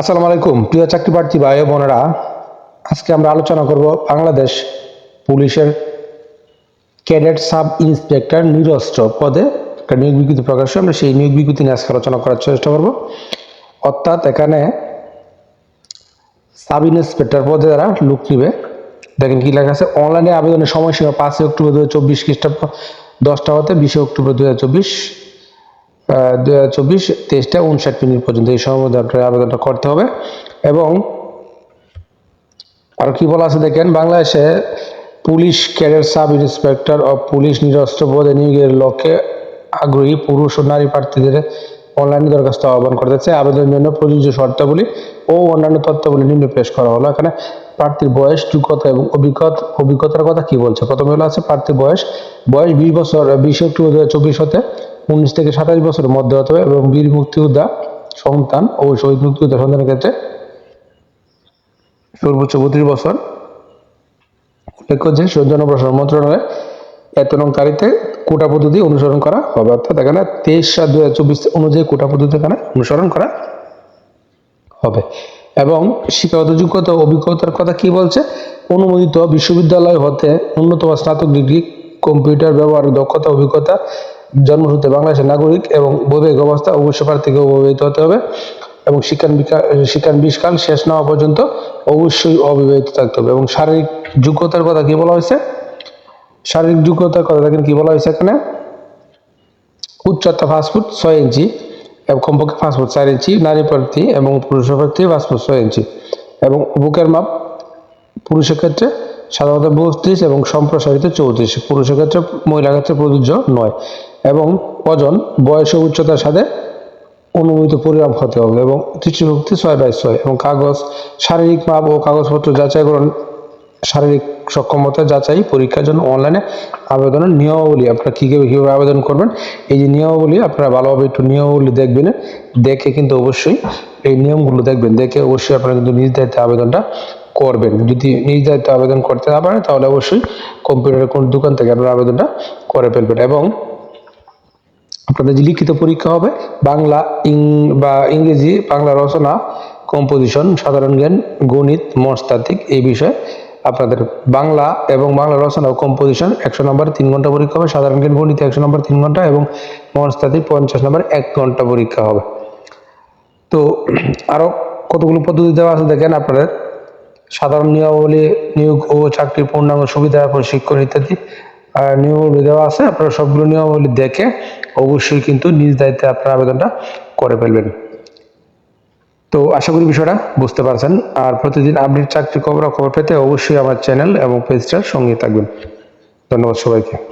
আসসালামু আলাইকুম। প্রিয় চাকরি প্রার্থী ভাই বোনেরা, আজকে আমরা আলোচনা করব বাংলাদেশ পুলিশের ক্যাডেট সাব ইন্সপেক্টর নিরস্ত্র পদে একটা নিয়োগ বিজ্ঞপ্তি প্রকাশ আমরা সেই নিয়োগ বিজ্ঞপ্তি নিয়ে আজকে আলোচনা করার চেষ্টা করব। অর্থাৎ এখানে সাব ইন্সপেক্টর পদে যারা লুক নিবে, দেখেন কি লেখা আছে, অনলাইনে আবেদনের সময়সীমা পাঁচই অক্টোবর দু হাজার চব্বিশ খ্রিস্টাব্দ দশটা হতে বিশে অক্টোবর দু হাজার চব্বিশ চব্বিশ তেইশটা উনষাট মিনিট পর্যন্ত এই আপনার আবেদনটা করতে হবে। এবং আর কি বলা আছে দেখেন, বাংলাদেশে পুলিশ ক্যাডার সাব ইন্সপেক্টর ও পুলিশ নিরস্ত্র পদে নিয়োগের লক্ষ্যে আগ্রহী পুরুষ ও নারী প্রার্থীদের অনলাইনে দরখাস্ত আহ্বান করতেছে আবেদনের জন্য প্রযোজ্য শর্তাবলী ও অন্যান্য তথ্যাবলী নিম্নে পেশ করা হলো। এখানে প্রার্থীর বয়স, যোগ্যতা এবং অভিজ্ঞতা, অভিজ্ঞতার কথা কি বলছে? প্রথমে হলো আছে প্রার্থীর বয়স। বয়স বিশ বছর, বিশ অক্টোবর দু হাজার চব্বিশ হতে উনিশ থেকে সাতাশ বছরের মধ্যে হতে হবে এবং বীর মুক্তিযোদ্ধা সন্তান ও শহীদ মুক্তিযোদ্ধা সন্তানের ক্ষেত্রে সর্বোচ্চ বত্রিশ বছর। উল্লেখ করছে জনপ্রশাসন মন্ত্রণালয় এত নং তারিখে কোটা পদ্ধতি অনুসরণ করা হবে। অর্থাৎ এখানে তেইশ সাত দু হাজার চব্বিশ অনুযায়ী কোটা পদ্ধতি এখানে অনুসরণ করা হবে। এবং শিক্ষাগত যোগ্যতা অভিজ্ঞতার কথা কি বলছে? অনুমোদিত বিশ্ববিদ্যালয় হতে ন্যূনতম স্নাতক ডিগ্রি, কম্পিউটার ব্যবহার, দক্ষতা, অভিজ্ঞতা জন্মসূত্রে বাংলাদেশের নাগরিক এবং বৈবাহিক অবস্থা অবশ্য প্রার্থীকে অবিবাহিত হতে হবে এবং শিক্ষান শিক্ষান বিষকাল শেষ না পর্যন্ত অবশ্যই অবিবাহিত থাকতে হবে এবং শারীরিক যোগ্যতার কথা কি বলা হয়েছে? শারীরিক যোগ্যতার কথা দেখেন কি বলা হয়েছে এখানে? উচ্চতা পাঁচ ফুট ছয় ইঞ্চি এবং কমপক্ষে পাঁচ ফুট চার ইঞ্চি, নারী প্রার্থী এবং পুরুষ প্রার্থী পাঁচ ফুট ছয় ইঞ্চি এবং বুকের মাপ পুরুষের ক্ষেত্রে সাধারণত বত্রিশ এবং সম্প্রসারিত চৌত্রিশ। পুরুষের ক্ষেত্রে মহিলার ক্ষেত্রে প্রযোজ্য নয়। এবং ওজন, বয়স ও উচ্চতার সাথে অনুমোদিত পরিমাপ হতে হবে এবং দৃষ্টিশক্তি ছয় বাই ছয় এবং কাগজ, শারীরিক মাপ ও কাগজপত্র যাচাইকরণ শারীরিক সক্ষমতা যাচাই পরীক্ষার জন্য অনলাইনে আবেদনের নিয়মাবলী, আপনারা কীভাবে কীভাবে আবেদন করবেন, এই যে নিয়মাবলী আপনারা ভালোভাবে একটু নিয়মাবলী দেখবেন, দেখে কিন্তু অবশ্যই এই নিয়মগুলো দেখবেন, দেখে অবশ্যই আপনারা কিন্তু নিজ দায়িত্বে আবেদনটা করবেন। যদি নিজ দায়িত্বে আবেদন করতে না পারেন, তাহলে অবশ্যই কম্পিউটারের কোন দোকান থেকে আপনারা আবেদনটা করে ফেলবেন এবং আপনাদের যে লিখিত পরীক্ষা হবে, বাংলা, ইং, বা ইংরেজি, বাংলা রচনা কম্পোজিশন সাধারণ জ্ঞান, গণিত, মনস্তাত্ত্বিক এই বিষয়ে আপনাদের বাংলা এবং বাংলা রচনা ও কম্পোজিশন একশো নম্বর তিন ঘণ্টা পরীক্ষা হবে, সাধারণ জ্ঞান, গণিত একশো নম্বর তিন ঘণ্টা এবং মনস্তাত্ত্বিক পঞ্চাশ নম্বর এক ঘণ্টা পরীক্ষা হবে। তো আরও কতগুলো পদ্ধতি দেওয়া আছে দেখেন আপনাদের। সাধারণ নিয়মাবলী নিয়োগ ও চাকরির পূর্ণাঙ্গ সুবিধা, প্রশিক্ষণ ইত্যাদি। নিয়মাবলী দেওয়া আছে, আপনারা সবগুলো নিয়মাবলী দেখে অবশ্যই কিন্তু নিজ দায়িত্বে আপনারা আবেদনটা করে ফেলবেন। তো আশা করি বিষয়টা বুঝতে পারছেন। আর প্রতিদিন আপডেট চাকরি খবর খবর পেতে অবশ্যই আমার চ্যানেল এবং পেজটার সঙ্গে থাকবেন। ধন্যবাদ সবাইকে।